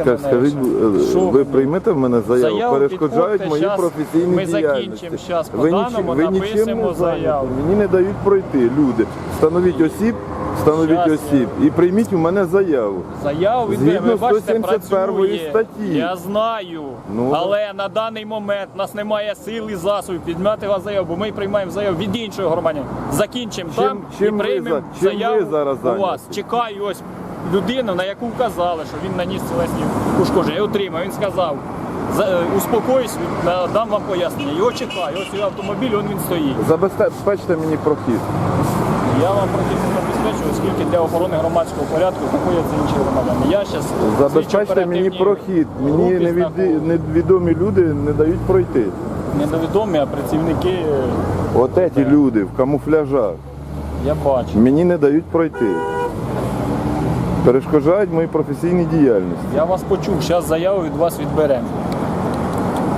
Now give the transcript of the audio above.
Скажіть, е, ви приймете в мене заяву? Заяву Перешкоджають мої професійні ми діяльності. закінчимо, ви, даному ви нічим не заяву. Мені не дають пройти, люди. Встановіть осіб, встановіть осіб і прийміть у мене заяву. Заяву від Згідно ви бачите, 171 працює. статті. Я знаю. Ну. Але на даний момент у нас немає сил і засобів підняти вас заяву, бо ми приймаємо заяву від іншого громадянина. Закінчимо Чим- там чим і приймемо за- чим ви заяву зараз у вас. Чекаю ось людину, на яку вказали, що він наніс тілесні ушкодження. Я отримав. Він сказав. е, Успокоюсь, е, дам вам пояснення. Його чекаю. Ось автомобіль, він стоїть. Забезпечте мені прохід. Я вам прохід не забезпечую, оскільки для охорони громадського порядку знаходяться інші громадяни. Я зараз Забезпечте мені прохід. Мені невіді- невідомі люди не дають пройти. недовідомі, а працівники е, От ці люди в камуфляжах. я бачу. Мені не дають пройти. Перешкоджають моїй професійній діяльності. Я вас почув, зараз заяву від вас відберемо.